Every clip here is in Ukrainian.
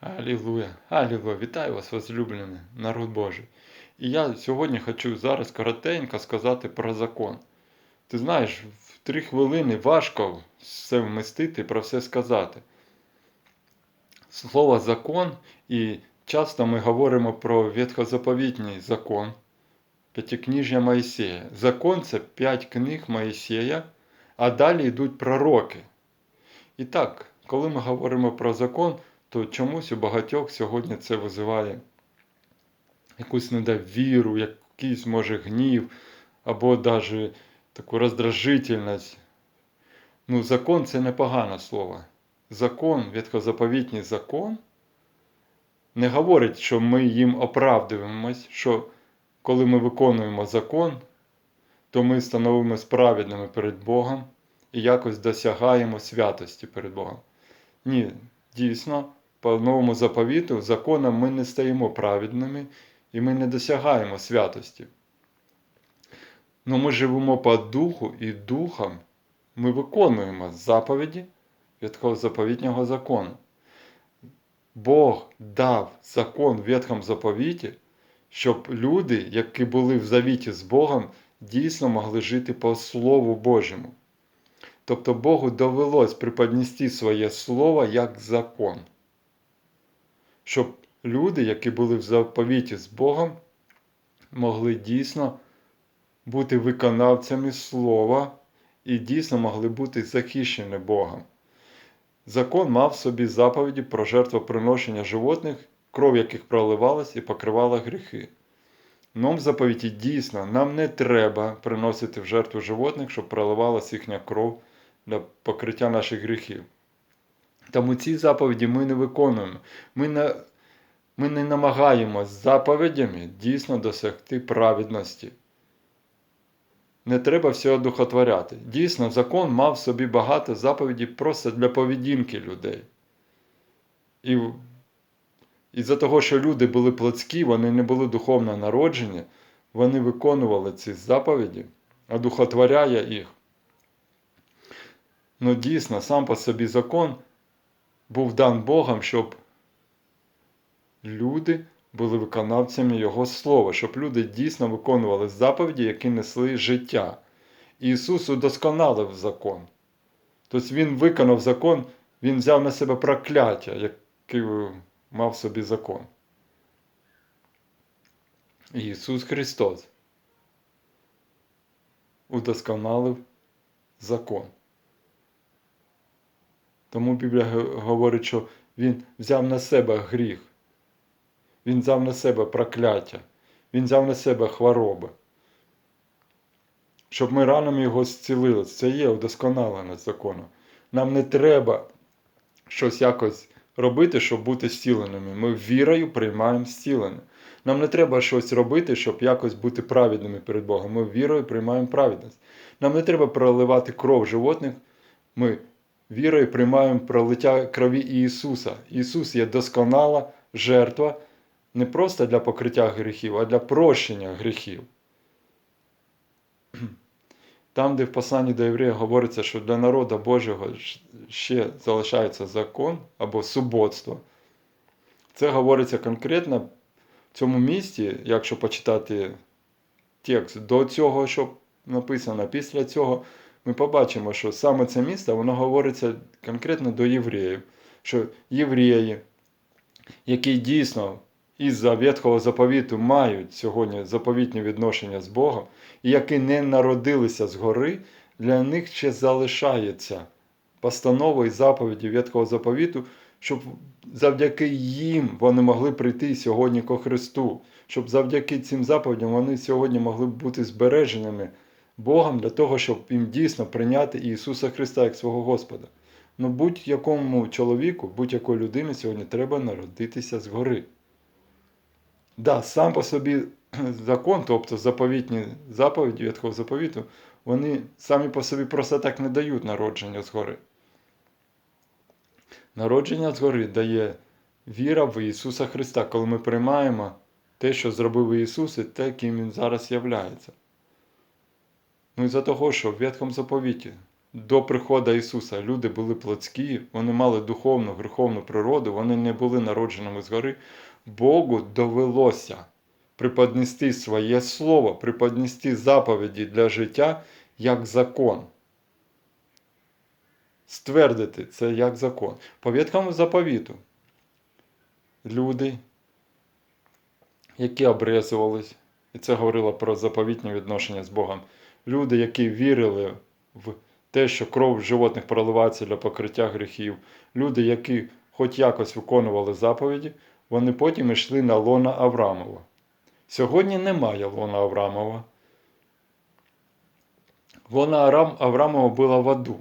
Алілуя, алілуя, вітаю вас, возлюблений народ Божий. І я сьогодні хочу зараз коротенько сказати про закон. Ти знаєш, в три хвилини важко все вмістити і про все сказати. Слово закон, і часто ми говоримо про ветхозаповітній закон, п'ятикніжжя Моїсея. Закон це п'ять книг Моїсея, а далі йдуть пророки. І так, коли ми говоримо про закон, то чомусь у багатьох сьогодні це визиває якусь недовіру, якийсь може гнів, або навіть таку роздражительність. Ну, закон це непогане слово. Закон, ветхозаповітній закон, не говорить, що ми їм оправдуємось, що коли ми виконуємо закон, то ми становимося праведними перед Богом і якось досягаємо святості перед Богом. Ні, дійсно, по новому заповіту законом ми не стаємо праведними і ми не досягаємо святості. Но ми живемо по духу і духом ми виконуємо заповіді ветхозаповітнього закону. Бог дав закон в заповіті, щоб люди, які були в завіті з Богом, дійсно могли жити по Слову Божому. Тобто Богу довелось преподнести своє слово як закон, щоб люди, які були в заповіті з Богом, могли дійсно бути виконавцями слова і дійсно могли бути захищені Богом. Закон мав в собі заповіді про жертвоприношення животних, кров яких проливалась і покривала гріхи. В заповіті дійсно нам не треба приносити в жертву животних, щоб проливалась їхня кров для покриття наших гріхів. Тому ці заповіді ми не виконуємо. Ми не, ми не намагаємось заповідями дійсно досягти праведності. Не треба все одухотворяти. Дійсно, закон мав в собі багато заповідей просто для поведінки людей. І із-за того, що люди були плотські, вони не були духовно народжені, вони виконували ці заповіді, одухотворяє їх. Ну, дійсно, сам по собі закон був дан Богом, щоб люди були виконавцями Його слова, щоб люди дійсно виконували заповіді, які несли життя. Ісус удосконалив закон. Тобто Він виконав закон, Він взяв на себе прокляття, яке мав собі закон. Ісус Христос удосконалив закон. Тому Біблія говорить, що Він взяв на себе гріх. Він взяв на себе прокляття, Він взяв на себе хвороби. Щоб ми ранами його зцілили. Це є удосконалене закону. Нам не треба щось якось робити, щоб бути зціленими. Ми вірою приймаємо зцілення. Нам не треба щось робити, щоб якось бути праведними перед Богом. Ми вірою приймаємо праведність. Нам не треба проливати кров животних. Ми вірою приймаємо пролиття крові Ісуса. Ісус є досконала жертва не просто для покриття гріхів, а для прощення гріхів. Там, де в посланні до євреїв говориться, що для народу Божого ще залишається закон або суботство, це говориться конкретно в цьому місці, якщо почитати текст до цього, що написано, після цього ми побачимо, що саме це місце воно говориться конкретно до євреїв, що євреї, які дійсно із-за Ветхого заповіту мають сьогодні заповітні відношення з Богом, і які не народилися згори, для них ще залишається постанова і заповіді Ветхого заповіту, щоб завдяки їм вони могли прийти сьогодні ко Христу, щоб завдяки цим заповідям вони сьогодні могли бути збереженими Богом для того, щоб їм дійсно прийняти Ісуса Христа як свого Господа. Ну будь-якому чоловіку, будь-якої людини сьогодні треба народитися згори. Да, сам по собі закон, тобто заповітні заповіді Ветхого заповіту, вони самі по собі просто так не дають народження згори. Народження згори дає віра в Ісуса Христа, коли ми приймаємо те, що зробив Ісус, і те, ким Він зараз являється. Ну і за того, що в Ветхому заповіті до приходу Ісуса люди були плотські, вони мали духовну, гріховну природу, вони не були народженими згори. Богу довелося преподнести своє слово, преподнести заповіді для життя як закон. Ствердити це як закон. По Ветхому заповіту люди, які обрезувались, і це говорило про заповітні відношення з Богом. Люди, які вірили в те, що кров животних проливається для покриття гріхів, люди, які хоч якось виконували заповіді, вони потім йшли на лона Аврамова. Сьогодні немає лона Аврамова. Лона Аврамова була в аду.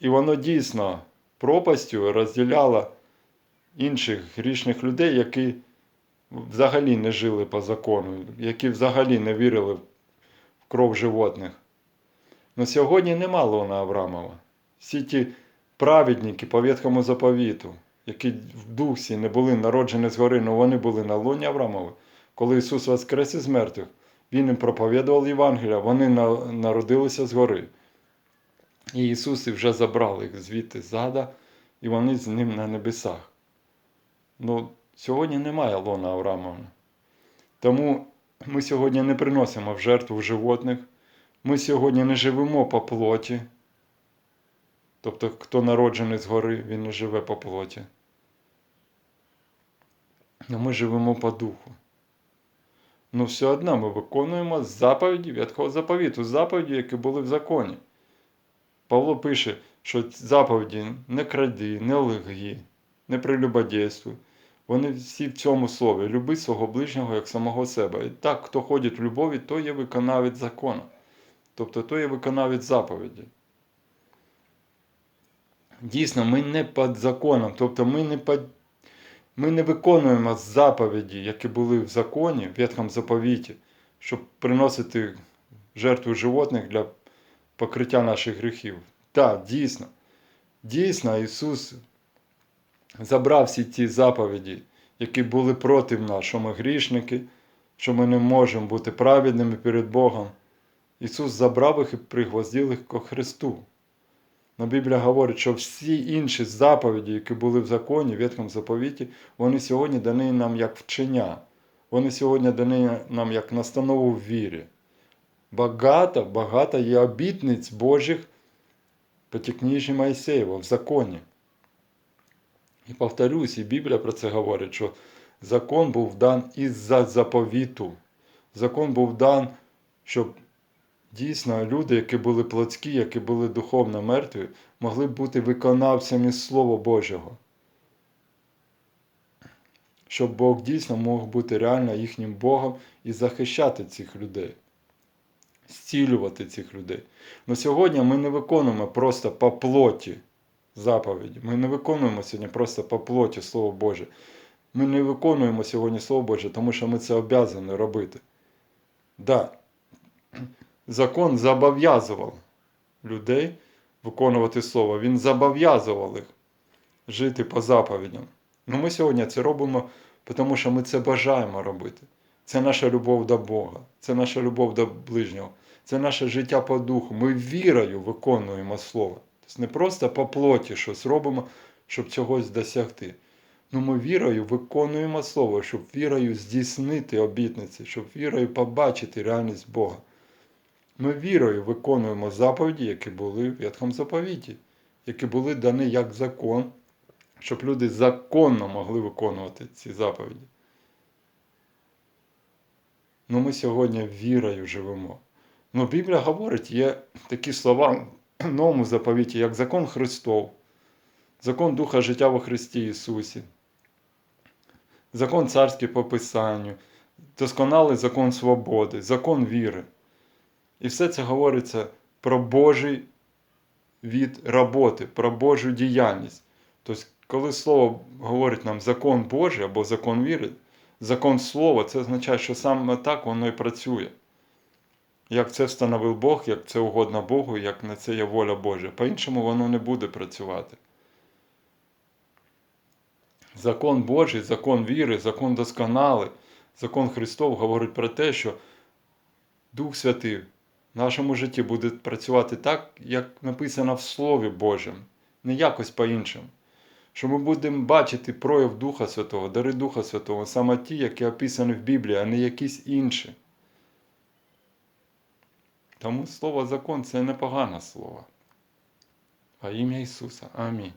І воно дійсно пропастю розділяло інших грішних людей, які взагалі не жили по закону, які взагалі не вірили в кров животних. Но сьогодні нема Лона Аврамова. Всі ті праведники по Ветхому заповіту, які в дусі не були народжені згори, але вони були на лоні Аврамова. Коли Ісус воскрес із мертвих, Він їм проповідував Євангелія, вони на- народилися згори. І Ісус і вже забрав їх звідти зада, і вони з ним на небесах. Ну, сьогодні немає лона Аврамовна. Тому ми сьогодні не приносимо в жертву животних. Ми сьогодні не живемо по плоті. Тобто, хто народжений згори, він не живе по плоті. Но ми живемо по духу. Ну, все одно ми виконуємо заповіді Ветхого заповіту, заповіді, які були в законі. Павло пише, що заповіді не кради, не лги, не прелюбодействуй. Вони всі в цьому слові. Люби свого ближнього як самого себе. І так, хто ходить в любові, то є виконавець закону. Тобто то є виконавець заповіді. Дійсно, ми не під законом, тобто ми не під... ми не виконуємо заповіді, які були в законі, в Ветхому заповіті, щоб приносити жертву животних для покриття наших гріхів. Так, дійсно. Дійсно, Ісус забрав всі ті заповіді, які були проти нас, що ми грішники, що ми не можемо бути праведними перед Богом. Ісус забрав їх і пригвоздив їх ко Христу. Но Біблія говорить, що всі інші заповіді, які були в законі, в Ветхому заповіті, вони сьогодні дані нам як вчення. Вони сьогодні дані нам як настанову в вірі. Багато, багато є обітниць Божих п'ятикніжі Моїсеєва в законі. І повторюсь, і Біблія про це говорить, що закон був дан із-за заповіту. Закон був дан, щоб дійсно люди, які були плотські, які були духовно мертві, могли бути виконавцями Слова Божого. Щоб Бог дійсно мог бути реально їхнім Богом і захищати цих людей, зцілювати цих людей. Но сьогодні ми не виконуємо просто по плоті заповіді. Ми не виконуємо сьогодні просто по плоті Слово Боже. Ми не виконуємо сьогодні Слово Боже, тому що ми це обязані робити. Да, закон зобов'язував людей виконувати Слово. Він зобов'язував їх жити по заповідям. Ну ми сьогодні це робимо, тому що ми це бажаємо робити. Це наша любов до Бога, це наша любов до ближнього, це наше життя по духу. Ми вірою виконуємо Слово. Не просто по плоті щось робимо, щоб чогось досягти. Ну ми вірою виконуємо Слово, щоб вірою здійснити обітниці, щоб вірою побачити реальність Бога. Ми вірою виконуємо заповіді, які були в Ветхому заповіті, які були дані як закон, щоб люди законно могли виконувати ці заповіді. Ну ми сьогодні вірою живемо. Ну, Біблія говорить, є такі слова новому заповіті, як закон Христов, закон Духа життя во Христі Ісусі, закон царський по Писанню, досконалий закон свободи, закон віри. І все це говориться про Божий від роботи, про Божу діяльність. Тобто, коли слово говорить нам закон Божий або закон віри, закон слова, це означає, що саме так воно і працює як це встановив Бог, як це угодно Богу, як на це є воля Божа. По-іншому воно не буде працювати. Закон Божий, закон віри, закон досконалий, закон Христов говорить про те, що Дух Святий в нашому житті буде працювати так, як написано в Слові Божому, не якось по-іншому. Що ми будемо бачити прояв Духа Святого, дари Духа Святого, саме ті, які описані в Біблії, а не якісь інші. Тому слово закон це непогане слово. А ім'я Ісуса. Амінь.